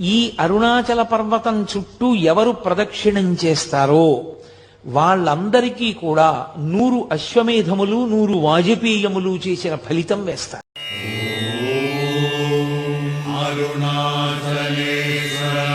ఈ అరుణాచల పర్వతం చుట్టూ ఎవరు ప్రదక్షిణం చేస్తారో వాళ్ళందరికీ కూడా నూరు అశ్వమేధములు నూరు వాజపేయములు చేసిన ఫలితం వేస్తారు. అరుణాచలేశ్వర